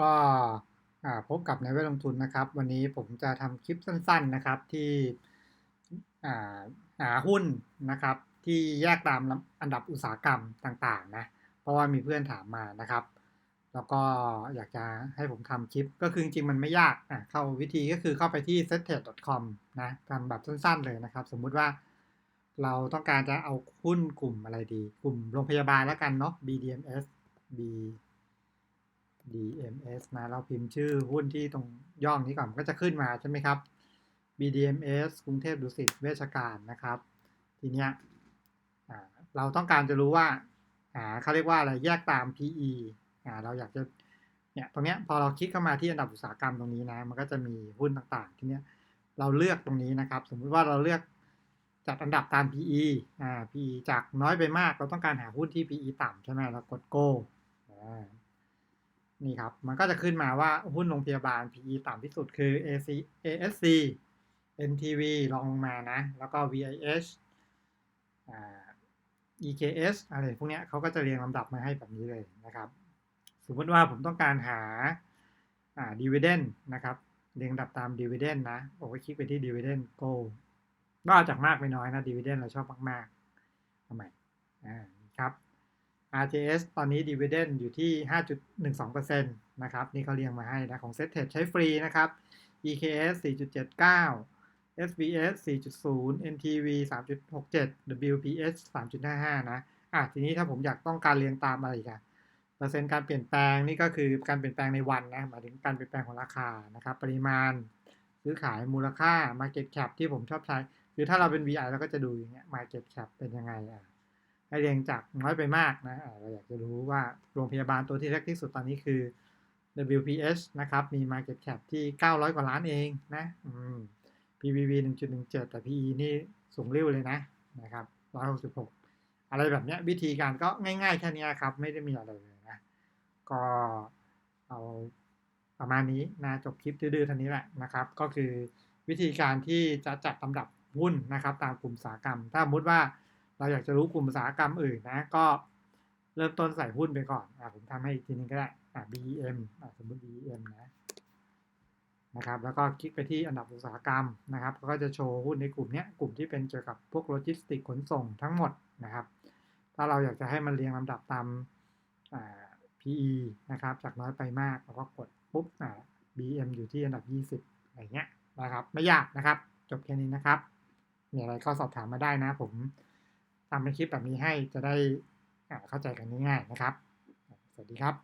ก็พบกับในายเวลงทุนนะครับ วันนี้ผมจะทำคลิปสั้น ๆนะครับที่หาหุ้นนะครับ ที่แยกตามอันดับอุตสาหกรรมต่างๆนะเพราะว่ามีเพื่อนถามมานะครับ แล้วก็อยากจะให้ผมทำคลิปก็คือจริงๆมันไม่ยากอะเข้าวิธีก็คือเข้าไปที่ settrade.com นะทำแบบสั้นๆเลยนะครับ สมมุติว่าเราต้องการจะเอาหุ้นกลุ่มอะไรดี กลุ่มโรงพยาบาลแล้วกันเนาะ BDMs B DMS นะเราพิมพ์ชื่อหุ้นที่ตรงย่องนี้ก่อนมันก็จะขึ้นมาใช่ไหมครับ BDMs กรุงเทพดุสิตเวชการนะครับ ทีเนี้ยเราต้องการจะรู้ว่าอ่าเขาเรียกว่าอะไรแยกตาม PE อ่าเราอยากจะเนี่ยตรงเนี้ยพอเราคลิกเข้ามาที่อันดับอุตสาหกรรมตรงนี้นะมันก็จะมีหุ้นต่างๆ ทีเนี้ยเราเลือกตรงนี้นะครับ สมมุติว่าเราเลือกจัดอันดับตาม PE อ่า PE จากน้อยไปมากเราต้องการหาหุ้นที่ PE ต่ำใช่ไหมเรากด go อ่า นี่ครับ มันก็จะขึ้นมาว่าหุ้นโรงพยาบาล PE ต่ำที่สุดคือ AC ASC NTV ลองลงมานะ แล้วก็ VIH EKS อะไรพวกนี้เขาก็จะเรียงลำดับมาให้แบบนี้เลยนะครับ สมมติว่าผมต้องการหาอ่า dividend นะครับ เรียงลำดับตาม dividend นะผมก็คลิกไปที่ dividend go ก็เอาจากมากไปน้อยนะ dividend เราชอบมากๆทำไมอ่า RJS ตอนนี้ dividend อยู่ที่ 5.12%นะครับ นี่เขาเรียงมาให้นะ ของ Set Trade ใช้ฟรีนะครับ EKS 4.79 SBS 4.0 NTV 3.67 WPS 3.55 นะ อะ ทีนี้ถ้าผมอยากต้องการเรียงตามอะไรกันเปอร์เซ็นต์การเปลี่ยนแปลงนี่ก็คือการเปลี่ยนแปลงในวันนะ หมายถึงการเปลี่ยนแปลงของราคา นะครับ ปริมาณ ซื้อขาย มูลค่า Market Cap ที่ผมชอบใช้ คือถ้าเราเป็น VI เราก็จะดูอย่างเงี้ย Market Cap เป็นยังไงอะ ให้เรียงจากน้อยไปมากนะเราอยากจะรู้ว่าโรงพยาบาลตัวที่เล็กที่สุดตอนนี้คือ WPH นะครับ มี Market Cap ที่ 900 กว่าล้านเองนะ PBV 1.17 แต่ PE นี่สูงเร็วเลยนะนะครับ 166 อะไรแบบเนี้ยวิธีการก็ง่ายๆ แค่นี้ครับ ไม่ได้มีอะไรเลยนะ ก็เอาประมาณนี้นะจบคลิปดื้อๆเท่านี้แหละนะครับ ก็คือวิธีการที่จะจัดลำดับหุ้นนะครับ ตามกลุ่มสาหกรรม ถ้าสมมติว่า เราอยากจะรู้กลุ่มอุตสาหกรรมอื่นนะ ก็เริ่มต้นใส่หุ้นไปก่อนอ่ผมทำให้อีกทีนึงก็ได้อะ BEM อ่สมมติ BEM นะนะครับแล้วก็คลิกไปที่อันดับอุตสาหกรรมนะครับ ก็จะโชว์หุ้นในกลุ่มนี้กลุ่มที่เป็นเกี่ยวกับพวกโลจิสติกขนส่งทั้งหมดนะครับ ถ้าเราอยากจะให้มันเรียงลำดับตาม PE นะครับ จากน้อยไปมากเราก็กดปุ๊บอ่า BM อยู่ที่อันดับ 20 อะไรเงี้ยนะครับ ไม่ยากนะครับ จบแค่นี้นะครับ มีอะไรก็สอบถามมาได้นะผม ทำเป็นคลิปแบบนี้ให้จะได้เข้าใจกันง่ายๆนะครับ สวัสดีครับ